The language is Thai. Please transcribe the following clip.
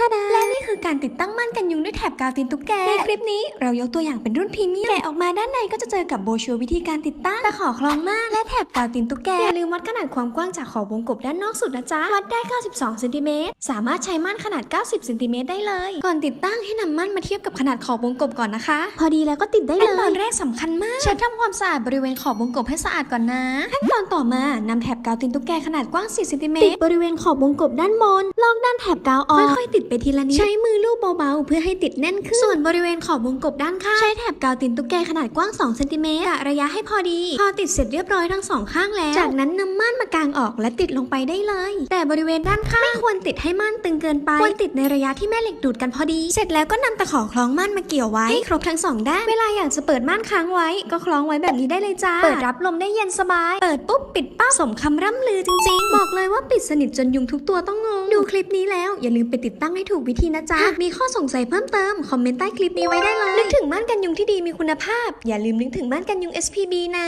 ท่าดาและนี่คือการติดตั้งม่านกันยุงด้วยแถบกาวตินตุ๊กแก ในคลิปนี้เรายกตัวอย่างเป็นรุ่นพรีเมียมแกะออกมาด้านในก็จะเจอกับโบชัวร์วิธีการติดตั้งตะขอคล้องม่านและแถบกาวตินตุ๊กแก อย่าลืมวัดขนาดความกว้างจากขอบวงกบด้านนอกสุดนะจ๊ะ วัดได้ 92เซนติเมตรสามารถใช้ม่านขนาด 90เซนติเมตรได้เลย ก่อนติดตั้งให้นำม่านมาเทียบกับขนาดขอบวงกบก่อนนะคะ พอดีแล้วก็ติดได้เลยขั้นตอนแรกสำคัญมาก เช็ดทำความสะอาดบริเวณขอบวงกบให้สะอาดก่อนนะขั้นตอนต่อมานำแถบกาวตินตุ๊กแกขนาดกว้าง4เซนติเมตรติดบริเวณขอบวงกบด้านบนลอกด้านแถบกาวออกค่อยๆติดไปทีละนิด ใช้มือลูบเบาๆ เพื่อให้ติดแน่นขึ้น ส่วนบริเวณขอบวงกบด้านข้าง ใช้แถบกาวตินตุ๊กแกขนาดกว้าง 2 เซนติเมตรกะระยะให้พอดี พอติดเสร็จเรียบร้อยทั้งสองข้างแล้ว จากนั้นนำม่านมากางออกและติดลงไปได้เลย แต่บริเวณด้านข้างไม่ควรติดให้ม่านตึงเกินไป ควรติดในระยะที่แม่เหล็กดูดกันพอดี เสร็จแล้วก็นำตะขอคล้องม่านมาเกี่ยวไว้ให้ครบทั้งสองด้าน เวลาอยากจะเปิดม่านค้างไว้ ก็คล้องไว้แบบนี้ได้เลยจ้า เปิดรับลมได้เย็นสบาย เปิดปุ๊บปิดปั๊บสมคำร่ำลือจริงๆ บอกเลยว่าปิดสนิทจนยุงทุกตัวต้องงง ดูคลิปนี้แล้วอย่าลืมไปติดตั้งให้ถูกวิธีนะจ๊ะ หากมีข้อสงสัยเพิ่มเติม คอมเมนต์ใต้คลิปนี้ไว้ได้เลย นึกถึงม่านกันยุงที่ดีมีคุณภาพ อย่าลืมนึกถึงม่านกันยุง SPB นะ